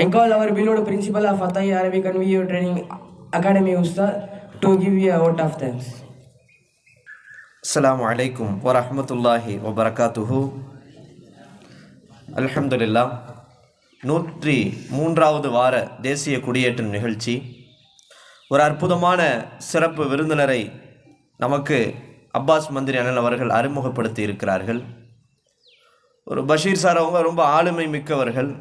I அவர் our beloved principal of அரபி Arabic and academy Training Academy Ustad to give you a vote of thanks. அஸ்ஸலாமு அலைக்கும் வரஹ்மத்துல்லாஹி வபரகாத்துஹு அல்ஹம்துலில்லா நூற்றி மூன்றாவது வார தேசிய குடியேற்றம் நிகழ்ச்சி. ஒரு அற்புதமான சிறப்பு விருந்தினரை நமக்கு அப்பாஸ் மந்திரி அண்ணன் அவர்கள் அறிமுகப்படுத்தி இருக்கிறார்கள். ஒரு பஷீர் சார் அவங்க ரொம்ப ஆளுமை மிக்கவர்கள்.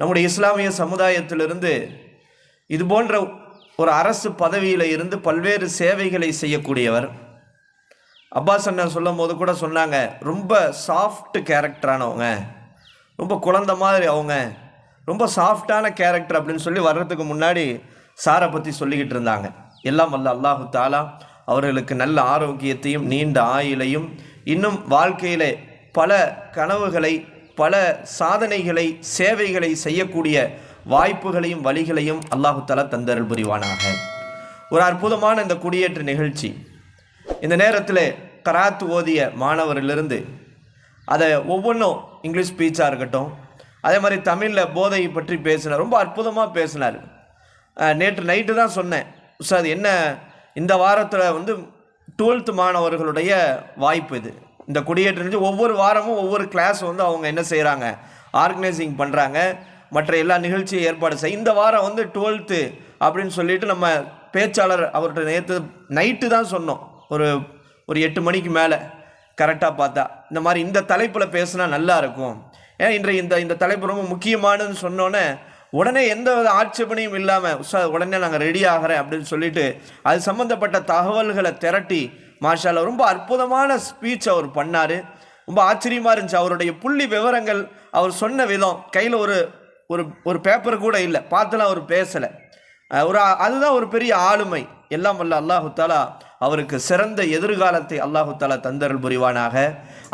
நம்முடைய இஸ்லாமிய சமுதாயத்திலிருந்து இது போன்ற ஒரு அரசு பதவியில் இருந்து பல்வேறு சேவைகளை செய்யக்கூடியவர். அப்பாஸ் அண்ணன் சொல்லும் போது கூட சொன்னாங்க ரொம்ப சாஃப்ட் கேரக்டரானவங்க ரொம்ப குழந்த மாதிரி அவங்க ரொம்ப சாஃப்டான கேரக்டர் அப்படின்னு சொல்லி வர்றதுக்கு முன்னாடி சாரை பற்றி சொல்லிக்கிட்டு இருந்தாங்க. எல்லாம் வல்ல அல்லாஹு தாலா அவர்களுக்கு நல்ல ஆரோக்கியத்தையும் நீண்ட ஆயுளையும் இன்னும் வாழ்க்கையிலே பல கனவுகளை பல சாதனைகளை சேவைகளை செய்யக்கூடிய வாய்ப்புகளையும் வழிகளையும் அல்லாஹு தலா தந்தருள் புரிவானாக. ஒரு அற்புதமான இந்த குடியேற்ற நிகழ்ச்சி. இந்த நேரத்தில் கராத்து ஓதிய மாணவரிலிருந்து அதை ஒவ்வொன்றும் இங்கிலீஷ் ஸ்பீச்சாக இருக்கட்டும் அதே மாதிரி தமிழில் போதையை பற்றி பேசினார் ரொம்ப அற்புதமாக பேசினார். நேற்று நைட்டு தான் சொன்னேன். சார் என்ன இந்த வாரத்தில் வந்து டுவெல்த்து மாணவர்களுடைய வாய்ப்பு இது. இந்த கொடியேற்றம் நிகழ்ச்சி ஒவ்வொரு வாரமும் ஒவ்வொரு கிளாஸ் வந்து அவங்க என்ன செய்கிறாங்க ஆர்கனைசிங் பண்ணுறாங்க மற்ற எல்லா நிகழ்ச்சியும் ஏற்பாடு செய் இந்த வாரம் வந்து டுவெல்த்து அப்படின்னு சொல்லிட்டு நம்ம பேச்சாளர் அவர்கிட்ட நேற்று நைட்டு தான் சொன்னோம். ஒரு ஒரு எட்டு மணிக்கு மேலே. கரெக்டாக பார்த்தா. இந்த மாதிரி இந்த தலைப்பில் பேசினா நல்லா இருக்கும். ஏன் இன்றைய இந்த இந்த தலைப்பு ரொம்ப முக்கியமானதுன்னு சொன்னோன்னே உடனே எந்த வித ஆட்சேபனையும் இல்லாமல் உஷா உடனே நாங்கள் ரெடி ஆகிறேன் அப்படின்னு சொல்லிட்டு அது சம்மந்தப்பட்ட தகவல்களை திரட்டி மாஷால ரொம்ப அற்புதமான ஸ்பீச் அவர் பண்ணார். ரொம்ப ஆச்சரியமாக இருந்துச்சு. அவருடைய புள்ளி விவரங்கள் அவர் சொன்ன விதம். கையில் ஒரு ஒரு ஒரு பேப்பர் கூட இல்லை. பார்த்துலாம் அவர் பேசலை. ஒரு அதுதான் ஒரு பெரிய ஆளுமை. எல்லாம் வல்ல அல்லாஹு தாலா அவருக்கு சிறந்த எதிர்காலத்தை அல்லாஹு தாலா தந்தருள் புரிவானாக.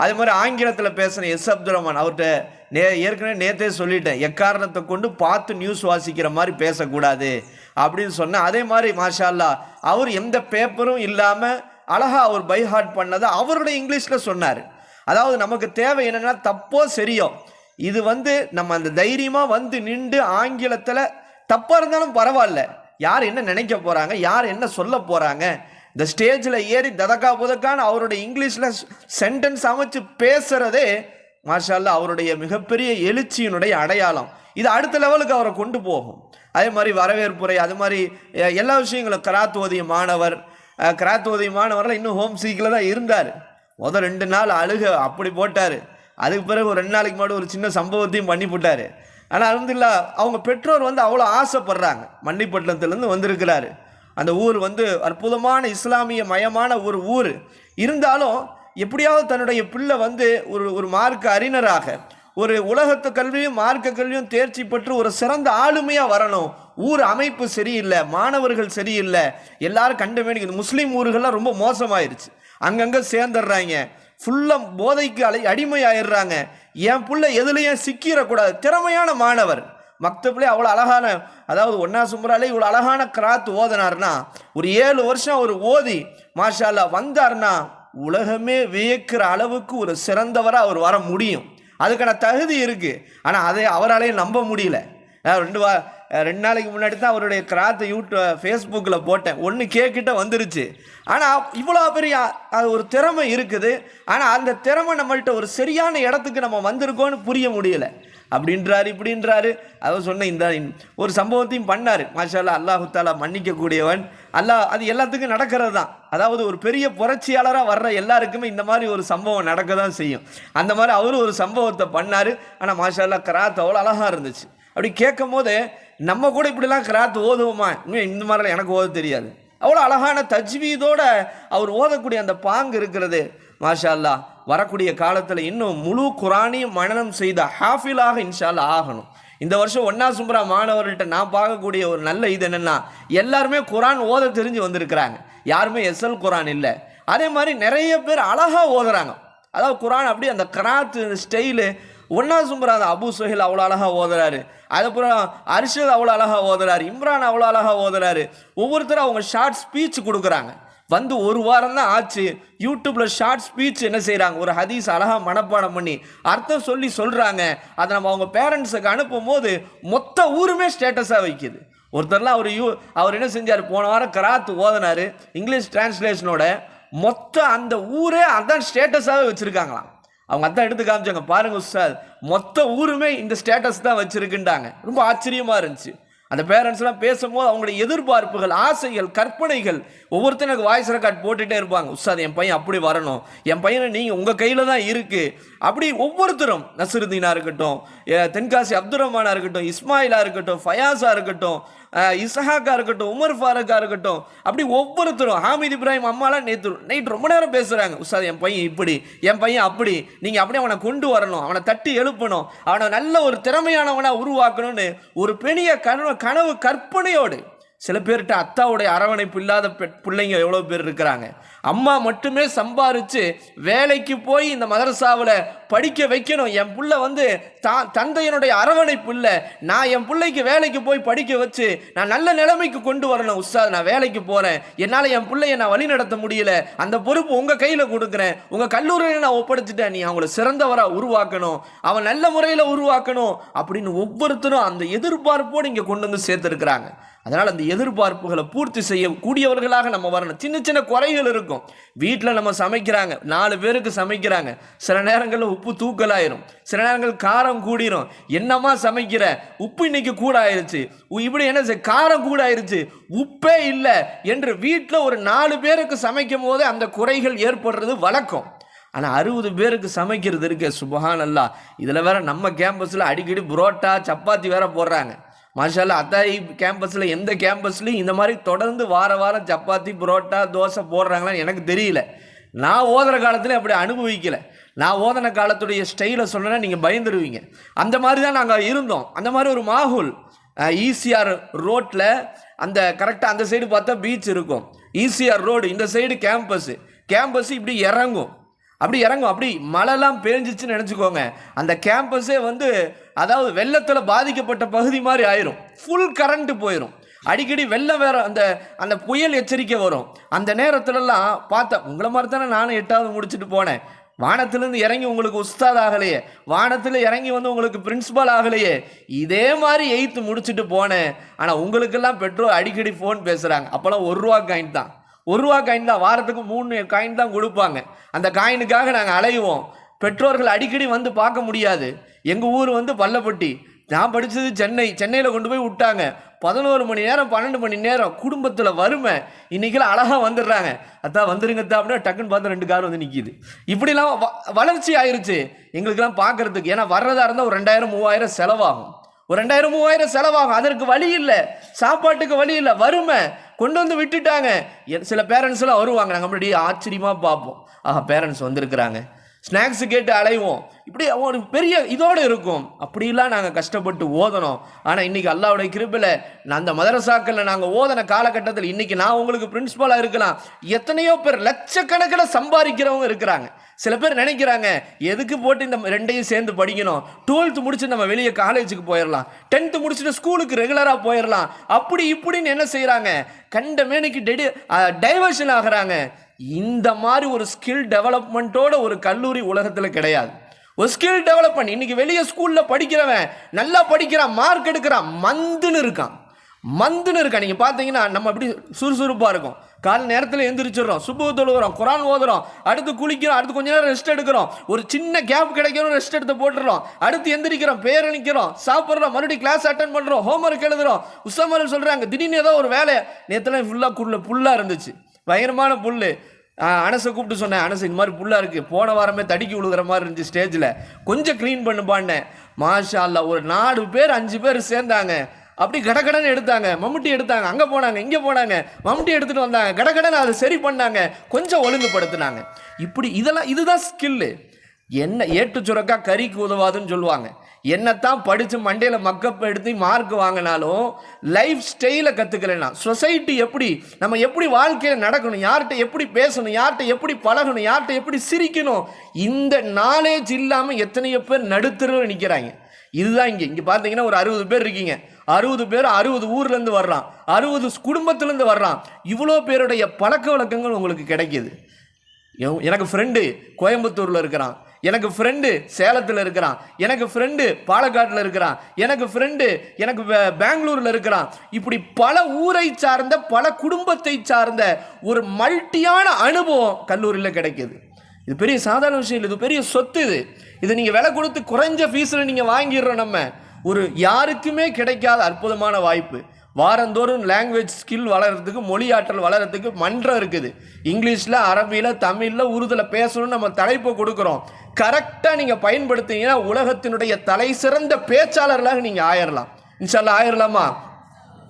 அதே மாதிரி ஆங்கிலத்தில் பேசின எஸ் அப்துல் ரஹ்மான் அவர்கிட்ட நே ஏற்கனவே நேத்தே சொல்லிட்டேன். எக்காரணத்தை கொண்டு பார்த்து நியூஸ் வாசிக்கிற மாதிரி பேசக்கூடாது அப்படின்னு சொன்னேன் அதே மாதிரி மாஷா அல்லாஹ் அவர் எந்த பேப்பரும் இல்லாமல் அழகாக அவர் பை ஹார்ட் பண்ணதை அவருடைய இங்கிலீஷில் சொன்னார். அதாவது நமக்கு தேவை என்னென்னா தப்போ சரியோ. இது வந்து நம்ம அந்த தைரியமாக வந்து நின்று ஆங்கிலத்தில் தப்பாக இருந்தாலும் பரவாயில்ல. யார் என்ன நினைக்க போகிறாங்க யார் என்ன சொல்ல போகிறாங்க இந்த ஸ்டேஜில் ஏறி ததக்கா புதக்கான்னு அவருடைய இங்கிலீஷில் சென்டென்ஸ் அமைச்சு பேசுகிறதே மாஷால்லா அவருடைய மிகப்பெரிய எழுச்சியினுடைய அடையாளம். இது அடுத்த லெவலுக்கு அவரை கொண்டு போகும். அதே மாதிரி வரவேற்புரை அது மாதிரி எல்லா விஷயங்களும் கராத்துவதிய மாணவர் அஹ், இன்னும் ஹோம் சீக்கில் தான் இருந்தார். முதல் ரெண்டு நாள் அழுக அப்படி போட்டார். அதுக்கு பிறகு ஒரு ரெண்டு நாளைக்கு முன்னாடி ஒரு சின்ன சம்பவத்தையும் பண்ணி போட்டார். ஆனால் அலமதுல்லா அவங்க பெற்றோர் வந்து அவ்வளோ ஆசைப்படுறாங்க. மன்னிப்பட்டினத்துலேருந்து வந்திருக்கிறாரு. அந்த ஊர் வந்து அற்புதமான இஸ்லாமிய மயமான ஒரு ஊர். இருந்தாலும் எப்படியாவது தன்னுடைய பிள்ளை வந்து ஒரு ஒரு மார்க்க அறிஞராக ஒரு உலகத்து கல்வியும் மார்க்க கல்வியும் தேர்ச்சி பெற்று ஒரு சிறந்த ஆளுமையாக வரணும். ஊர் அமைப்பு சரியில்லை மாணவர்கள் சரியில்லை. எல்லாரும் கண்டுமேனி முஸ்லீம் ஊர்கள்லாம் ரொம்ப மோசமாயிருச்சு. அங்கங்கே சேர்ந்துடுறாங்க. ஃபுல்லாக போதைக்கு அலை அடிமையாயிடுறாங்க. என் புள்ள எதுலேயும் சிக்கிடக்கூடாது. திறமையான மாணவர். மக்தப்லே அவ்வளோ அழகான அதாவது ஒன்னா சும்பராலே இவ்வளோ அழகான கிராத் ஓதினார்னா ஒரு ஏழு வருஷம் அவர் ஓதி மாஷா வந்தார்னா உலகமே வியக்கிற அளவுக்கு ஒரு சிறந்தவராக அவர் வர முடியும். அதுக்கான தகுதி இருக்குது ஆனால் அதை அவராலையும் நம்ப முடியல. ரெண்டு வா ரெண்டு நாளைக்கு முன்னாடி தான் அவருடைய கிராத்தை யூடியூ ஃபேஸ்புக்கில் போட்டேன். ஒன்று கேக்கிட்ட வந்துருச்சு. ஆனால் இவ்வளோ பெரிய அது ஒரு திறமை இருக்குது. ஆனால் அந்த திறமை நம்மள்கிட்ட ஒரு சரியான இடத்துக்கு நம்ம வந்திருக்கோன்னு புரிய முடியலை. அப்படின்றாரு இப்படின்றாரு. அவர் சொன்ன இந்த ஒரு சம்பவத்தையும் பண்ணார். மாஷாலா அல்லாஹு தாலா மன்னிக்கக்கூடியவன். அல்லாஹ் அது எல்லாத்துக்கும் நடக்கிறது தான் அதாவது ஒரு பெரிய புரட்சியாளராக வர்ற எல்லாருக்குமே இந்த மாதிரி ஒரு சம்பவம் நடக்க தான் செய்யும். அந்த மாதிரி அவரும் ஒரு சம்பவத்தை பண்ணார். ஆனால் மாஷாலா கிராத் அவ்வளோ அழகாக இருந்துச்சு. அப்படி கேட்கும் போது நம்ம கூட இப்படிலாம் கிராத் ஓதுவோமா? இன்னும் இந்த மாதிரிலாம் எனக்கு ஓத தெரியாது. அவ்வளோ அழகான தஜ்வீதோட அவர் ஓதக்கூடிய அந்த பாங்கு இருக்கிறது மாஷா அல்லாஹ் வரக்கூடிய காலத்தில் இன்னும் முழு குரானையும் மனநம் செய்த ஹாஃபிலாக இன்ஷால் ஆகணும். இந்த வருஷம் ஒன்னா சும்பரா மாணவர்கள்ட்ட நான் பார்க்கக்கூடிய ஒரு நல்ல இது என்னென்னா எல்லாருமே குரான் ஓத தெரிஞ்சு வந்திருக்கிறாங்க. யாருமே எஸ்எல் குரான் இல்லை. அதே மாதிரி நிறைய பேர் அழகாக ஓதுறாங்க. அதாவது குரான் அப்படி அந்த கராத்து ஸ்டைலு ஒன்னா சும்பரா அந்த அபு சுஹில் அவ்வளோ அழகாக ஓதுறாரு. அதுக்கப்புறம் அரிஷத் அவ்வளோ அழகாக ஓதுறாரு. இம்ரான் அவ்வளோ அழகாக ஓதுறாரு. ஒவ்வொருத்தரும் அவங்க ஷார்ட் ஸ்பீச் கொடுக்குறாங்க. வந்து ஒரு வாரம் தான் ஆச்சு. யூடியூப்ல ஷார்ட் ஸ்பீச் என்ன செய்கிறாங்க ஒரு ஹதீஸ் அழகாக மனப்பாடம் பண்ணி அர்த்தம் சொல்லி சொல்கிறாங்க அதை நம்ம அவங்க பேரண்ட்ஸுக்கு அனுப்பும் போது மொத்த ஊருமே ஸ்டேட்டஸாக வைக்குது. ஒருத்தர்லாம் அவர் யூ அவர் என்ன செஞ்சார்? போன வாரம் கராத்து ஓதனார். இங்கிலீஷ் டிரான்ஸ்லேஷனோட மொத்த அந்த ஊரே அதான் ஸ்டேட்டஸாகவே வச்சுருக்காங்களாம். அவங்க அதான் எடுத்து காமிச்சாங்க. பாருங்க உஸ்தாத் மொத்த ஊருமே இந்த ஸ்டேட்டஸ் தான் வச்சுருக்குண்டாங்க ரொம்ப ஆச்சரியமாக இருந்துச்சு. அந்த பேரண்ட்ஸ்லாம் பேசும்போது அவங்களுடைய எதிர்பார்ப்புகள் ஆசைகள் கற்பனைகள் ஒவ்வொருத்தரும் எனக்கு வாய்ஸ் ரெக்கார்ட் போட்டுகிட்டே இருப்பாங்க. உஸ்தாத் என் பையன் அப்படி வரணும். என் பையனை நீங்கள் உங்கள் கையில் தான் இருக்குது அப்படி ஒவ்வொருத்தரும் நசருதீனா இருக்கட்டும் தென்காசி அப்துல் ரஹ்மானாக இருக்கட்டும் இஸ்மாயிலாக இருக்கட்டும் ஃபயாஸாக இருக்கட்டும் இசஹாக்கா இருக்கட்டும் உமர் ஃபாரூக்கா இருக்கட்டும் அப்படி ஒவ்வொருத்தரும் ஹாமித் இப்ராஹிம் அம்மாலாம் நேற்று நைட் ரொம்ப நேரம் பேசுகிறாங்க உஸ்தாத் என் பையன் இப்படி என் பையன் அப்படி நீங்கள் அப்படியே அவனை கொண்டு வரணும் அவனை தட்டி எழுப்பணும் அவனை நல்ல ஒரு திறமையானவனாக உருவாக்கணும்னு ஒரு பெரிய கனவு கனவு கற்பனையோடு சில பேர்கிட்ட அத்தாவுடைய அரவணைப்பு இல்லாத பெ- பிள்ளைங்க எவ்வளோ பேர் இருக்கிறாங்க. அம்மா மட்டுமே சம்பாரித்து வேலைக்கு போய் இந்த மதரசாவில் படிக்க வைக்கணும். என் புள்ள வந்து தா தந்தையனுடைய அரவணைப்பு இல்லை. நான் என் பிள்ளைக்கு வேலைக்கு போய் படிக்க வச்சு நான் நல்ல நிலைமைக்கு கொண்டு வரணும். உஸ்தாத் நான் வேலைக்கு போகிறேன் என்னால் என் பிள்ளைய நான் வழி நடத்த முடியல. அந்த பொறுப்பு உங்கள் கையில் கொடுக்குறேன். உங்கள் கல்லூரியில் நான் ஒப்படைச்சிட்டேன். நீ அவங்கள சிறந்தவராக உருவாக்கணும். அவன் நல்ல முறையில் உருவாக்கணும். அப்படின்னு ஒவ்வொருத்தரும் அந்த எதிர்பார்ப்போடு இங்கே கொண்டு வந்து சேர்த்துருக்குறாங்க. அதனால் அந்த எதிர்பார்ப்புகளை பூர்த்தி செய்யக்கூடியவர்களாக நம்ம வரணும். சின்ன சின்ன குறைகள் இருக்கும். வீட்டில் நம்ம சமைக்கிறாங்க. நாலு பேருக்கு சமைக்கிறாங்க. சில நேரங்களில் உப்பு தூக்கலாயிரும். சில நேரங்கள் காரம் கூடிரும். என்னம்மா சமைக்கிற? உப்பு இன்னைக்கு கூட ஆயிருச்சு உ- இப்படி என்ன செய்- காரம் கூட ஆயிருச்சு உப்பே இல்லை என்று வீட்டில் ஒரு நாலு பேருக்கு சமைக்கும் போதே அந்த குறைகள் ஏற்படுறது வழக்கம். ஆனால் அறுபது பேருக்கு சமைக்கிறது இருக்கு சுபஹான் அல்லா இதில் வேற நம்ம கேம்பஸில் அடிக்கடி புரோட்டா சப்பாத்தி வேற போடுறாங்க. மாஷால அத்தாயி கேம்பஸில் எந்த கேம்பஸ்லையும் இந்த மாதிரி தொடர்ந்து வார வாரம் சப்பாத்தி புரோட்டா தோசை போடுறாங்களான்னு எனக்கு தெரியல. நான் ஓதுற காலத்தில் அப்படி அனுபவிக்கல. நான் ஓதன காலத்துடைய ஸ்டைலை சொன்னேன்னா நீங்கள் பயந்துருவீங்க. அந்த மாதிரி தான் நாங்கள் இருந்தோம். அந்த மாதிரி ஒரு மாகுல் ஈசிஆர் ரோட்டில் அந்த கரெக்டாக அந்த சைடு பார்த்தா பீச் இருக்கும். ஈசிஆர் ரோடு இந்த சைடு கேம்பஸ் கேம்பஸ் இப்படி இறங்கும். அப்படி இறங்கும். அப்படி மழைலாம் பேஞ்சிச்சுன்னு நினச்சிக்கோங்க. அந்த கேம்பஸே வந்து அதாவது வெள்ளத்தில் பாதிக்கப்பட்ட பகுதி மாதிரி ஆயிரும். ஃபுல் கரண்ட்டு போயிடும் அடிக்கடி வெள்ளம் வேற அந்த அந்த புயல் எச்சரிக்கை வரும். அந்த நேரத்துலலாம் பார்த்தேன் உங்களை மாதிரி தானே நானும் எட்டாவது முடிச்சுட்டு போனேன். வானத்திலேருந்து இறங்கி உங்களுக்கு உஸ்தாத் ஆகலையே. வானத்தில் இறங்கி வந்து உங்களுக்கு பிரின்சிபால் ஆகலையே. இதே மாதிரி எயித்து முடிச்சுட்டு போனேன். ஆனால் உங்களுக்கெல்லாம் பெற்றோர் அடிக்கடி ஃபோன் பேசுகிறாங்க அப்போல்லாம் ஒரு ரூபா காயின் தான். ஒரு ரூபா காயின் தான் வாரத்துக்கு மூணு காயின் தான் கொடுப்பாங்க. அந்த காயினுக்காக நாங்கள் அலையுவோம். பெற்றோர்கள் அடிக்கடி வந்து பார்க்க முடியாது. எங்கள் ஊர் வந்து பள்ளப்பட்டி. நான் படித்தது சென்னை. சென்னையில் கொண்டு போய் விட்டாங்க. பதினோரு மணி நேரம் பன்னெண்டு மணி நேரம் குடும்பத்தில் வறுமை. இன்றைக்கெல்லாம் அழகாக வந்துடுறாங்க. அதான் வந்துருங்கத்தா அப்படின்னா டக்குன்னு பார்த்து ரெண்டு கார் வந்து நிற்கிது இப்படிலாம் வ- வளர்ச்சி ஆயிருச்சு. எங்களுக்கெல்லாம் பார்க்கறதுக்கு. ஏன்னா வர்றதா இருந்தால் ஒரு ரெண்டாயிரம் மூவாயிரம் செலவாகும். ஒரு ரெண்டாயிரம் மூவாயிரம் செலவாகும். அதற்கு வழி இல்லை. சாப்பாட்டுக்கு வழி இல்லை. வறுமை. கொண்டு வந்து விட்டுட்டாங்க. சில பேரண்ட்ஸ்லாம் வருவாங்க. நாங்கள் அப்படியே ஆச்சரியமாக பார்ப்போம். ஆஹா பேரண்ட்ஸ் வந்திருக்கிறாங்க. ஸ்நாக்ஸ் கேட்டு அலைவோம். இப்படி ஒரு பெரிய இதோடு இருக்கும். அப்படிலாம் நாங்கள் கஷ்டப்பட்டு ஓதணும். ஆனால் இன்னைக்கு அல்லாவுடைய கிருப்பில் அந்த மதரசாக்களில் நாங்கள் ஓதன காலகட்டத்தில் இன்றைக்கி நான் உங்களுக்கு பிரின்சிபலாக இருக்கலாம். எத்தனையோ பேர் லட்சக்கணக்கில் சம்பாதிக்கிறவங்க இருக்கிறாங்க. சில பேர் நினைக்கிறாங்க எதுக்கு போட்டு இந்த ரெண்டையும் சேர்ந்து படிக்கணும்? டுவெல்த்து முடிச்சு நம்ம வெளியே காலேஜுக்கு போயிடலாம் டென்த்து முடிச்சுட்டு ஸ்கூலுக்கு ரெகுலராக போயிடலாம் அப்படி இப்படின்னு என்ன செய்கிறாங்க கண்டமேனைக்கு டெடி டைவர்ஷன் ஆகுறாங்க. இந்த மாதிரி ஒரு ஸ்கில் டெவலப்மெண்ட்டோட ஒரு கல்லூரி உலகத்தில் கிடையாது. ஒரு ஸ்கில் டெவலப்மெண்ட் இன்னைக்கு வெளியே ஸ்கூலில் படிக்கிறவன் நல்லா படிக்கிறான் மார்க் எடுக்கிறான் மந்துன்னு இருக்கான். மந்துன்னு இருக்கான். நீங்கள் பார்த்தீங்கன்னா நம்ம அப்படி சுறுசுறுப்பாக இருக்கும். காலை நேரத்தில் எந்திரிச்சிடுறோம். சுப்பு தொழுகிறோம் குரான் ஓதுறோம். அடுத்து குளிக்கிறோம் அடுத்து கொஞ்ச நேரம் ரெஸ்ட் எடுக்கிறோம். ஒரு சின்ன கேப் கிடைக்கிறோம் ரெஸ்ட் எடுத்து போட்டுறோம். அடுத்து எந்திரிக்கிறோம் பேரணிக்கிறோம் சாப்பிட்றோம் மறுபடியும் கிளாஸ் அட்டன் பண்ணுறோம் ஹோம்ஒர்க் எழுதுறோம். உசமரன் சொல்கிறாங்க திடீர்னு ஏதோ ஒரு வேலை. நேற்றுலாம் ஃபுல்லாக குள்ள புல்லாக இருந்துச்சு. பயங்கரமான புல் அனசை கூப்பிட்டு சொன்னேன் அனசு இந்த மாதிரி புல்லாக இருக்குது போன வாரமே தடுக்கி விழுகிற மாதிரி இருந்துச்சு ஸ்டேஜில் கொஞ்சம் க்ளீன் பண்ணுப்பான்னேன் மாஷா அல்லா ஒரு நாலு பேர் அஞ்சு பேர் சேர்ந்தாங்க. அப்படி கடகடன்னு எடுத்தாங்க. மம்முட்டி எடுத்தாங்க. அங்கே போனாங்க இங்கே போனாங்க. மம்முட்டி எடுத்துகிட்டு வந்தாங்க. கடகடன்னு அதை சரி பண்ணாங்க. கொஞ்சம் ஒழுங்குபடுத்துனாங்க. இப்படி இதெல்லாம் இதுதான் ஸ்கில்லு என்ன ஏட்டு சுரக்கா கறிக்கு உதவாதுன்னு சொல்லுவாங்க. என்னத்தான் படித்து மண்டையில் மக்கப் எடுத்து மார்க் வாங்கினாலும் லைஃப் ஸ்டைலை கற்றுக்கலைன்னா சொசைட்டி எப்படி நம்ம எப்படி வாழ்க்கையில் நடக்கணும் யார்கிட்ட எப்படி பேசணும் யார்கிட்ட எப்படி பழகணும் யார்கிட்ட எப்படி சிரிக்கணும் இந்த நாலேஜ் இல்லாமல் எத்தனையோ பேர் நடுத்தருவில் நிற்கிறாங்க இதுதான் இங்கே. இங்கே பார்த்தீங்கன்னா ஒரு அறுபது பேர் இருக்கீங்க. அறுபது பேர் அறுபது ஊர்லேருந்து வர்றான். அறுபது குடும்பத்துலேருந்து வர்றான். இவ்வளோ பேருடைய பழக்க வழக்கங்கள் உங்களுக்கு கிடைக்கிது. எனக்கு ஃப்ரெண்டு கோயம்புத்தூரில் இருக்கிறான். எனக்கு ஃப்ரெண்டு சேலத்தில் இருக்கிறான். எனக்கு ஃப்ரெண்டு பாலக்காட்டில் இருக்கிறான். எனக்கு ஃப்ரெண்டு எனக்கு பெங்களூரில் இருக்கிறான். இப்படி பல ஊரை சார்ந்த பல குடும்பத்தை சார்ந்த ஒரு மல்ட்டியான அனுபவம் கல்லூரியில் கிடைக்கிது. இது பெரிய சாதாரண விஷயம் இல்லை. இது பெரிய சொத்து இது. இது நீங்கள் விலை கொடுத்து குறைஞ்ச ஃபீஸில் நீங்கள் வாங்கிடுறோம் நம்ம. ஒரு யாருக்குமே கிடைக்காத அற்புதமான வாய்ப்பு. வாரந்தோறும் லாங்குவேஜ் ஸ்கில் வளர்கிறதுக்கு மொழி ஆற்றல் வளர்கிறதுக்கு மன்றம் இருக்குது. இங்கிலீஷில் அரபியில் தமிழில் உருதுல பேசணும்னு நம்ம தலைப்பை கொடுக்குறோம். கரெக்டாக நீங்கள் பயன்படுத்தினீங்கன்னா உலகத்தினுடைய தலை சிறந்த பேச்சாளர்களாக நீங்கள் ஆயிரலாம். இன்ஷால்லாம் ஆயிரலாமா?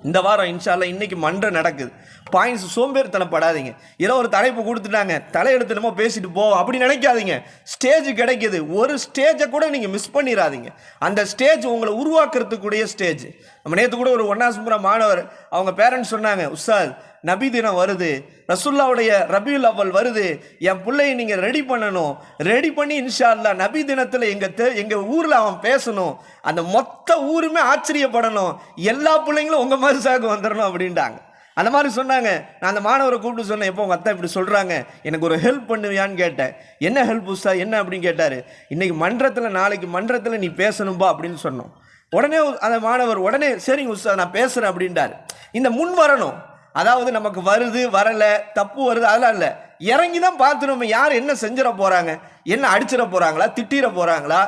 இந்த வாரம் இன்ஷால்ல இன்னைக்கு மன்றம் நடக்குது. பாயிண்ட்ஸ் சோம்பேறித்தனப்படாதீங்க. ஏதோ ஒரு தலைப்பு கொடுத்துட்டாங்க. தலையெடுத்து நம்ம பேசிட்டு போவோம் அப்படி நினைக்காதீங்க. ஸ்டேஜ் கிடைக்கிது. ஒரு ஸ்டேஜை கூட நீங்கள் மிஸ் பண்ணிடாதீங்க அந்த ஸ்டேஜ் உங்களை உருவாக்குறதுக்குடைய ஸ்டேஜ் நம்ம நேற்று கூட ஒரு ஒன்னாசுமுறை மாணவர் அவங்க பேரண்ட்ஸ் சொன்னாங்க உஸ்தாத் நபி தினம் வருது. ரசுல்லாவுடைய ரபியுல் அவ்வல் வருது. என் பிள்ளையை நீங்கள் ரெடி பண்ணணும். ரெடி பண்ணி இன்ஷா அல்லாஹ் நபி தினத்தில் எங்கள் தெ எங்கள் ஊரில் அவன் பேசணும். அந்த மொத்த ஊருமே ஆச்சரியப்படணும். எல்லா பிள்ளைங்களும் உங்கள் மாதிரி சாக்கு வந்துடணும் அப்படின்ட்டாங்க அந்த மாதிரி சொன்னாங்க. நான் அந்த மாணவரை கூப்பிட்டு சொன்னேன் எப்போ உங்கள் அத்தா இப்படி சொல்கிறாங்க எனக்கு ஒரு ஹெல்ப் பண்ணுவியான்னு கேட்டேன். என்ன ஹெல்ப் உஸ்தா? என்ன? அப்படின்னு கேட்டார். இன்றைக்கி மன்றத்தில் நாளைக்கு மன்றத்தில் நீ பேசணும்பா அப்படின்னு சொன்னோம். உடனே அந்த மாணவர் உடனே சரிங்க உஸ்தா நான் பேசுகிறேன் அப்படின்ட்டார் இந்த முன் வரணும். அதாவது நமக்கு வருது வரல தப்பு வருது அதெல்லாம் இல்லை. இறங்கி தான் பார்த்து நம்ம யார் என்ன செஞ்சிட போகிறாங்க என்ன அடிச்சிட போகிறாங்களா திட்டிட போகிறாங்களா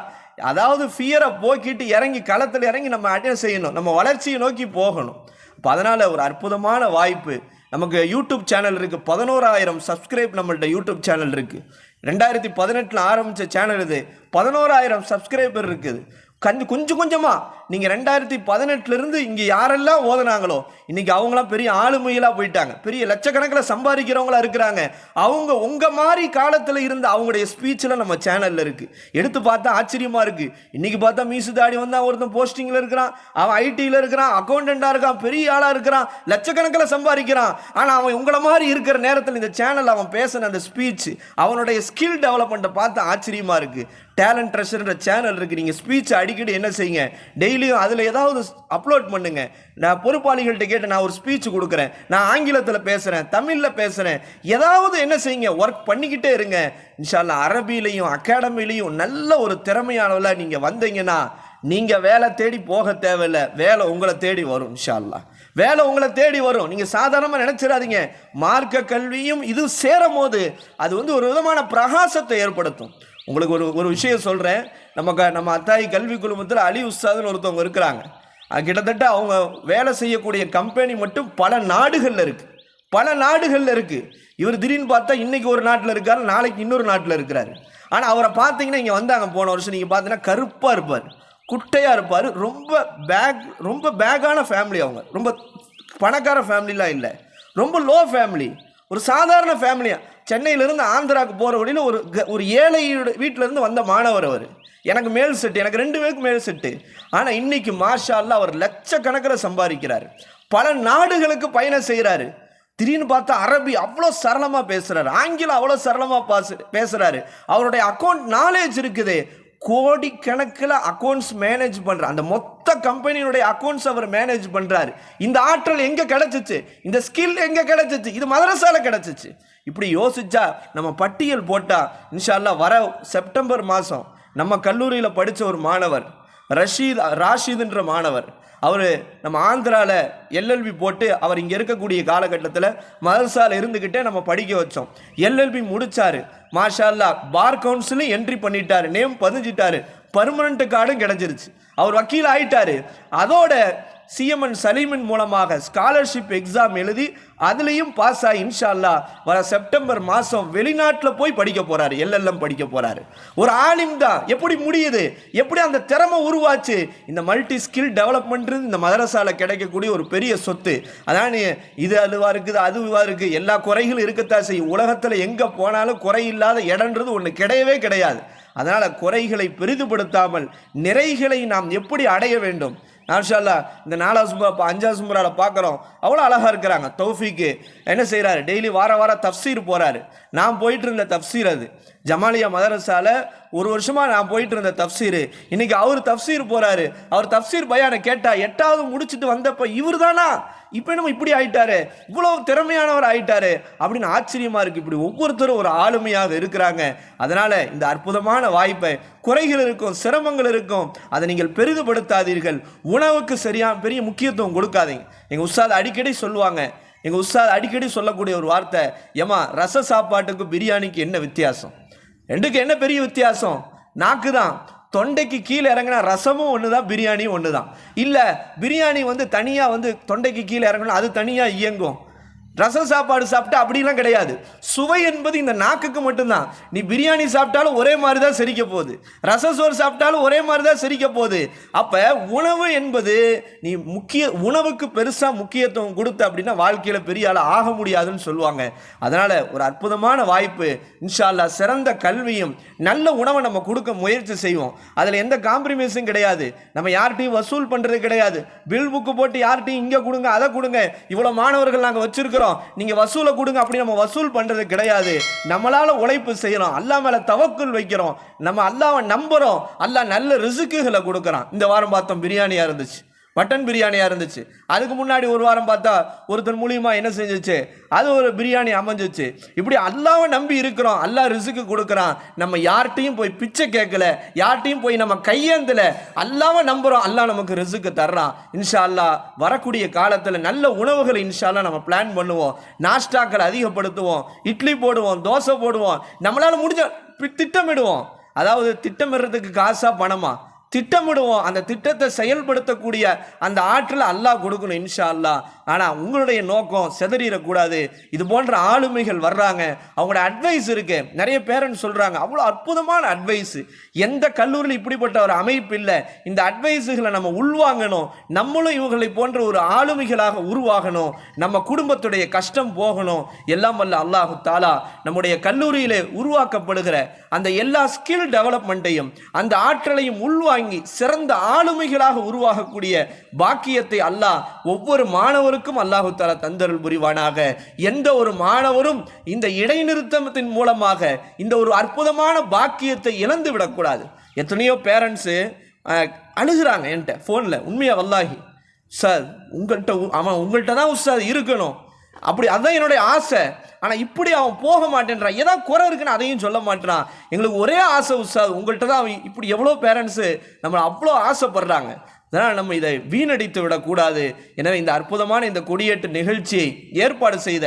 அதாவது ஃபியரை போக்கிட்டு இறங்கி களத்தில் இறங்கி நம்ம அட்டன் செய்யணும். நம்ம வளர்ச்சியை நோக்கி போகணும். அப்போ அதனால் ஒரு அற்புதமான வாய்ப்பு. நமக்கு யூடியூப் சேனல் இருக்குது பதினோராயிரம் சப்ஸ்கிரைப் நம்மள்ட்ட யூடியூப் சேனல் இருக்குது ரெண்டாயிரத்தி பதினெட்டில் ஆரம்பித்த சேனல் இது. பதினோராயிரம் சப்ஸ்கிரைபர் இருக்குது. கஞ்சு கொஞ்சம் கொஞ்சமாக நீங்கள் ரெண்டாயிரத்தி பதினெட்டுலேருந்து இங்கே யாரெல்லாம் ஓதுனாங்களோ இன்றைக்கி அவங்களாம் பெரிய ஆளுமையிலாக போயிட்டாங்க. பெரிய லட்சக்கணக்கில் சம்பாதிக்கிறவங்களா இருக்கிறாங்க. அவங்க உங்கள் மாதிரி காலத்தில் இருந்த அவங்களுடைய ஸ்பீச்சில் நம்ம சேனலில் இருக்குது எடுத்து பார்த்தா ஆச்சரியமாக இருக்குது இன்றைக்கி பார்த்தா மீசு தாடி வந்தால் ஒருத்தன் போஸ்டிங்கில் இருக்கிறான். அவன் ஐடியில் இருக்கிறான் அக்கௌண்டண்ட்டாக இருக்கான் பெரிய ஆளாக இருக்கிறான் லட்சக்கணக்கில் சம்பாதிக்கிறான். ஆனால் அவன் உங்களை மாதிரி இருக்கிற நேரத்தில் இந்த சேனல் அவன் பேசின அந்த ஸ்பீச் அவனுடைய ஸ்கில் டெவலப்மெண்ட்டை பார்த்து ஆச்சரியமாக இருக்குது டேலண்ட் ட்ரெஷர்ன்ற சேனல் இருக்குது நீங்கள் ஸ்பீச் அடிக்கடி என்ன செய்யுங்க? டெய்லி டெய்லியும் அதில் ஏதாவது அப்லோட் பண்ணுங்க. நான் பொறுப்பாளிகள்கிட்ட கேட்டு நான் ஒரு ஸ்பீச் கொடுக்குறேன். நான் ஆங்கிலத்தில் பேசுகிறேன் தமிழில் பேசுகிறேன் ஏதாவது என்ன செய்யுங்க ஒர்க் பண்ணிக்கிட்டே இருங்க. இன்ஷால்லா அரபிலையும் அகாடமிலையும் நல்ல ஒரு திறமையானவளாக நீங்கள் வந்தீங்கன்னா நீங்கள் வேலை தேடி போக தேவையில்லை. வேலை உங்களை தேடி வரும் இன்ஷால்லா வேலை உங்களை தேடி வரும். நீங்கள் சாதாரணமாக நினச்சிடாதீங்க. மார்க்க கல்வியும் இது சேரும் போது அது வந்து ஒரு விதமான பிரகாசத்தை ஏற்படுத்தும். உங்களுக்கு ஒரு ஒரு விஷயம் சொல்கிறேன் நம்ம க நம்ம அத்தாயி கல்வி குழுமத்தில் அலி உஸ்தாதுன்னு ஒருத்தவங்க இருக்கிறாங்க. கிட்டத்தட்ட அவங்க வேலை செய்யக்கூடிய கம்பெனி மட்டும் பல நாடுகளில் இருக்குது பல நாடுகளில் இருக்குது இவர் திடீர்னு பார்த்தா இன்றைக்கி ஒரு நாட்டில் இருக்கார் நாளைக்கு இன்னொரு நாட்டில் இருக்கிறாரு. ஆனால் அவரை பார்த்தீங்கன்னா இங்கே வந்தாங்க போன வருஷம். நீங்கள் பார்த்தீங்கன்னா கருப்பாக இருப்பார். குட்டையாக இருப்பார். ரொம்ப பேக் ரொம்ப பேக்கான ஃபேமிலி அவங்க. ரொம்ப பணக்கார ஃபேமிலிலாம் இல்லை. ரொம்ப லோ ஃபேமிலி ஒரு சாதாரண ஃபேமிலியா சென்னையிலேருந்து ஆந்திராவுக்கு போகிற வழியில் ஒரு ஒரு ஏழை வீட்டிலேருந்து வந்த மாணவர் அவர். எனக்கு மேல் செட்டு எனக்கு ரெண்டு பேருக்கு மேல் செட்டு. ஆனால் இன்றைக்கி மார்ஷாலில் அவர் லட்சக்கணக்கில் சம்பாதிக்கிறார். பல நாடுகளுக்கு பயணம் செய்கிறாரு திடீர்னு பார்த்தா அரபி அவ்வளோ சரளமாக பேசுகிறாரு ஆங்கிலம் அவ்வளோ சரளமாக பாசு பேசுகிறாரு அவருடைய அக்கௌண்ட் நாலேஜ் இருக்குது. கோடிக்கணக்கில் அக்கௌண்ட்ஸ் மேனேஜ் பண்ணுற அந்த மொத்த கம்பெனியினுடைய அக்கௌண்ட்ஸ் அவர் மேனேஜ் பண்ணுறாரு இந்த ஆற்றல் எங்கே கிடைச்சிச்சு? இந்த ஸ்கில் எங்கே கிடச்சிச்சு? இது மதரசாவில் கிடச்சிச்சு. இப்படி யோசிச்சா நம்ம பட்டியல் போட்டால் இன்ஷால்லா வர செப்டம்பர் மாதம் நம்ம கல்லூரியில் படித்த ஒரு மாணவர் ரஷீத் ராஷிதுன்ற மாணவர் அவர் நம்ம ஆந்திராவில் எல்எல்பி போட்டு அவர் இங்கே இருக்கக்கூடிய காலகட்டத்தில் மதரசால இருந்துக்கிட்டே நம்ம படிக்க வச்சோம். எல்எல்பி முடித்தார் மாஷால்லா பார் கவுன்சிலும் என்ட்ரி பண்ணிட்டார். நேம் பதிஞ்சிட்டாரு. பர்மனண்ட் கார்டும் கிடைச்சிருச்சு. அவர் வக்கீல் ஆயிட்டார் அதோட சிஎம்என் சலீமின் மூலமாக ஸ்காலர்ஷிப் எக்ஸாம் எழுதி அதுலேயும் பாஸ் ஆகி இன்ஷால்லா வர செப்டம்பர் மாதம் வெளிநாட்டில் போய் படிக்க போகிறாரு எல்எல்எம் படிக்க போகிறாரு ஒரு ஆலிம் தான். எப்படி முடியுது? எப்படி அந்த திறமை உருவாச்சு? இந்த மல்டி ஸ்கில் டெவலப்மெண்ட் இந்த மதரசாவில் கிடைக்கக்கூடிய ஒரு பெரிய சொத்து. அதான் இது அதுவாக இருக்குது அதுவாக இருக்குது எல்லா குறைகளும் இருக்கத்தான் செய்யும். உலகத்தில் எங்கே போனாலும் குறை இல்லாத இடன்றது ஒன்று கிடையவே கிடையாது. அதனால் குறைகளை பெரிதுபடுத்தாமல் நிறைகளை நாம் எப்படி அடைய வேண்டும்? நார்ஷால்லா இந்த நாலாவது சும்பரா இப்போ அஞ்சாவது சும்பராவில் பார்க்குறோம். அவ்வளோ அழகாக இருக்கிறாங்க. தௌஃபீக்கு என்ன செய்கிறாரு டெய்லி வார வாரம் தஃப்சீர் போகிறாரு நான் போயிட்டு இருந்த தப்சீர் அது. ஜமாலியா மதரசால ஒரு வருஷமாக நான் போயிட்டு இருந்த தப்சீர். இன்னைக்கு அவர் தப்சீர் போகிறாரு அவர் தப்சீர் பையனை கேட்டா எட்டாவது முடிச்சுட்டு வந்தப்ப இவர் தானா இப்போ நம்ம இப்படி ஆயிட்டாரு. இவ்வளோ திறமையானவர் ஆயிட்டாரு. அப்படின்னு ஆச்சரியமா இருக்கு. இப்படி ஒவ்வொருத்தரும் ஒரு ஆளுமையாக இருக்கிறாங்க. அதனால இந்த அற்புதமான வாய்ப்பை குறைகள் இருக்கும் சிரமங்கள் இருக்கும் அதை நீங்கள் பெரிதுபடுத்தாதீர்கள். உணவுக்கு சரியாக பெரிய முக்கியத்துவம் கொடுக்காதீங்க. எங்கள் உஸ்தாத் அடிக்கடி சொல்லுவாங்க எங்கள் உஸ்தாத் அடிக்கடி சொல்லக்கூடிய ஒரு வார்த்தை ஏமா ரச சாப்பாட்டுக்கும் பிரியாணிக்கு என்ன வித்தியாசம்? ரெண்டுக்கு என்ன பெரிய வித்தியாசம்? நாக்கு தான் தொண்டைக்கு கீழே இறங்கினா ரசமும் ஒன்று தான் பிரியாணியும் ஒன்று தான் இல்லை பிரியாணி வந்து தனியாக வந்து தொண்டைக்கு கீழே இறங்கணும் அது தனியாக இயங்கும். ரசம் சாப்பாடு சாப்பிட்டா அப்படிலாம் கிடையாது. சுவை என்பது இந்த நாக்குக்கு மட்டும்தான். நீ பிரியாணி சாப்பிட்டாலும் ஒரே மாதிரி தான் செரிக்க போகுது. ரசம் சோறு சாப்பிட்டாலும் ஒரே மாதிரி தான் செரிக்க போகுது. அப்போ உணவு என்பது நீ முக்கிய உணவுக்கு பெருசாக முக்கியத்துவம் கொடுத்த அப்படின்னா வாழ்க்கையில் பெரிய ஆள் ஆக முடியாதுன்னு சொல்லுவாங்க. அதனால் ஒரு அற்புதமான வாய்ப்பு இன்ஷால்லா சிறந்த கல்வியும் நல்ல உணவை நம்ம கொடுக்க முயற்சி செய்வோம். அதில் எந்த காம்ப்ரமைஸும் கிடையாது. நம்ம யார்கிட்டையும் வசூல் பண்ணுறது கிடையாது. பில் புக்கு போட்டு யார்கிட்டையும் இங்கே கொடுங்க அதை கொடுங்க. இவ்வளோ மாணவர்கள் நாங்கள் வச்சிருக்கிறோம். நீங்கள் வசூலை கொடுங்க அப்படி நம்ம வசூல் பண்ணுறது கிடையாது. நம்மளால உழைப்பு செய்யறோம். அல்லா மேலே தவக்குள் வைக்கிறோம். நம்ம அல்லாவை நம்புகிறோம் அல்லாஹ் நல்ல ரிசுக்குகளை கொடுக்குறான். இந்த வாரம் பார்த்தோம் பிரியாணியாக இருந்துச்சு. மட்டன் பிரியாணியாக இருந்துச்சு. அதுக்கு முன்னாடி ஒரு வாரம் பார்த்தா ஒருத்தர் மூலியமாக என்ன செஞ்சிச்சு? அது ஒரு பிரியாணி அமைஞ்சிச்சு. இப்படி அல்லாவை நம்பி இருக்கிறோம். அல்லா ரிசுக்கு கொடுக்குறான். நம்ம யார்கிட்டையும் போய் பிச்சை கேட்கல. யார்கிட்டையும் போய் நம்ம கையேந்தல. அல்லாவை நம்புகிறோம் அல்லா நமக்கு ரிசுக்கு தர்றான். இன்ஷா அல்லா வரக்கூடிய காலத்தில் நல்ல உணவுகளை இன்ஷா நம்ம பிளான் பண்ணுவோம். நாஸ்டாக்களை அதிகப்படுத்துவோம். இட்லி போடுவோம். தோசை போடுவோம். நம்மளால் முடிஞ்ச பி- திட்டமிடுவோம். அதாவது திட்டமிடுறதுக்கு காசாக பணமா? திட்டமிடுவோம். அந்த திட்டத்தை செயல்படுத்தக்கூடிய அந்த ஆற்றலை அல்லாஹ் கொடுக்கணும் இன்ஷா அல்லாஹ் ஆனால் உங்களுடைய நோக்கம் செதறிடக்கூடாது. இது போன்ற ஆளுமைகள் வர்றாங்க. அவங்களோட அட்வைஸ் இருக்கு. நிறைய பேரண்ட்ஸ் சொல்கிறாங்க அவ்வளோ அற்புதமான அட்வைஸ் எந்த கல்லூரியில் இப்படிப்பட்ட ஒரு அமைப்பு இல்லை. இந்த அட்வைஸுகளை நம்ம உள்வாங்கணும். நம்மளும் இவர்களை போன்ற ஒரு ஆளுமைகளாக உருவாகணும். நம்ம குடும்பத்துடைய கஷ்டம் போகணும். எல்லாம் வல்ல அல்லாஹு தாலா நம்முடைய கல்லூரியிலே உருவாக்கப்படுகிற அந்த எல்லா ஸ்கில் டெவலப்மெண்ட்டையும் அந்த ஆற்றலையும் உள்வாங்கி சிறந்த ஆளுமைகளாக உருவாகக்கூடிய பாக்கியத்தை அல்லாஹ் ஒவ்வொரு மாணவருக்கும் அல்லாஹு தாலா தந்தருள் புரிவானாக. எந்த ஒரு மாணவரும் இந்த இடைநிறுத்தத்தின் மூலமாக இந்த ஒரு அற்புதமான பாக்கியத்தை இழந்து விடக்கூடாது. எத்தனையோ பேரண்ட்ஸு அழுகுறாங்க என்கிட்ட ஃபோனில் உண்மையாக வல்லாஹி? சார் உங்கள்கிட்ட ஆமாம் உங்கள்கிட்ட தான் உஸ்தாது இருக்கணும். அப்படி அதான் என்னுடைய ஆசை. ஆனால் இப்படி அவன் போக மாட்டேன்றான் ஏதாவது குறை இருக்குன்னு அதையும் சொல்ல மாட்டேறான் எங்களுக்கு ஒரே ஆசை உஸ்தாத் உங்கள்கிட்ட தான் அவன் இப்படி எவ்வளோ பேரண்ட்ஸு நம்ம அவ்வளோ ஆசைப்படுறாங்க. அதனால் நம்ம இதை வீணடித்து விடக்கூடாது. எனவே இந்த அற்புதமான இந்த கொடியேற்று நிகழ்ச்சியை ஏற்பாடு செய்த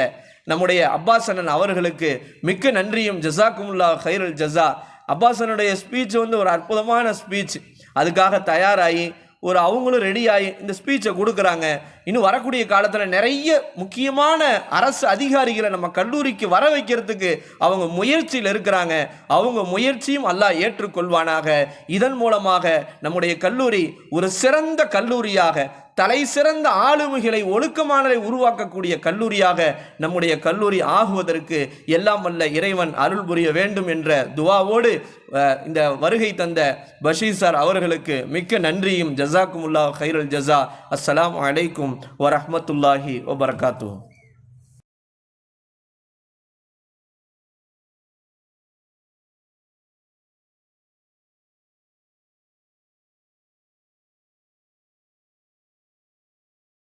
நம்முடைய அப்பாசனன் அவர்களுக்கு மிக்க நன்றியும். ஜசாக்குமுல்லா ஹைரல் ஜஸா. அப்பாசனுடைய ஸ்பீச் வந்து ஒரு அற்புதமான ஸ்பீச் அதுக்காக தயாராகி ஒரு அவங்களும் ரெடியாகி இந்த ஸ்பீச்சை கொடுக்குறாங்க. இன்னும் வரக்கூடிய காலத்தில் நிறைய முக்கியமான அரசு அதிகாரிகளை நம்ம கல்லூரிக்கு வர வைக்கிறதுக்கு அவங்க முயற்சியில் இருக்கிறாங்க. அவங்க முயற்சியும் அல்லாஹ் ஏற்றுக்கொள்வானாக. இதன் மூலமாக நம்முடைய கல்லூரி ஒரு சிறந்த கல்லூரியாக தலை சிறந்த ஆளுமைகளை ஒழுக்கமானதை உருவாக்கக்கூடிய கல்லூரியாக நம்முடைய கல்லூரி ஆகுவதற்கு எல்லாம் வல்ல இறைவன் அருள் புரிய வேண்டும் என்ற துவாவோடு இந்த வருகை தந்த பஷீர் சார் அவர்களுக்கு மிக்க நன்றியும். ஜசாக்குமுல்லா ஹைரல் ஜஸா. அஸ்லாம் அலைக்கும். வரமத்துல்லாஹி வபர்காத்து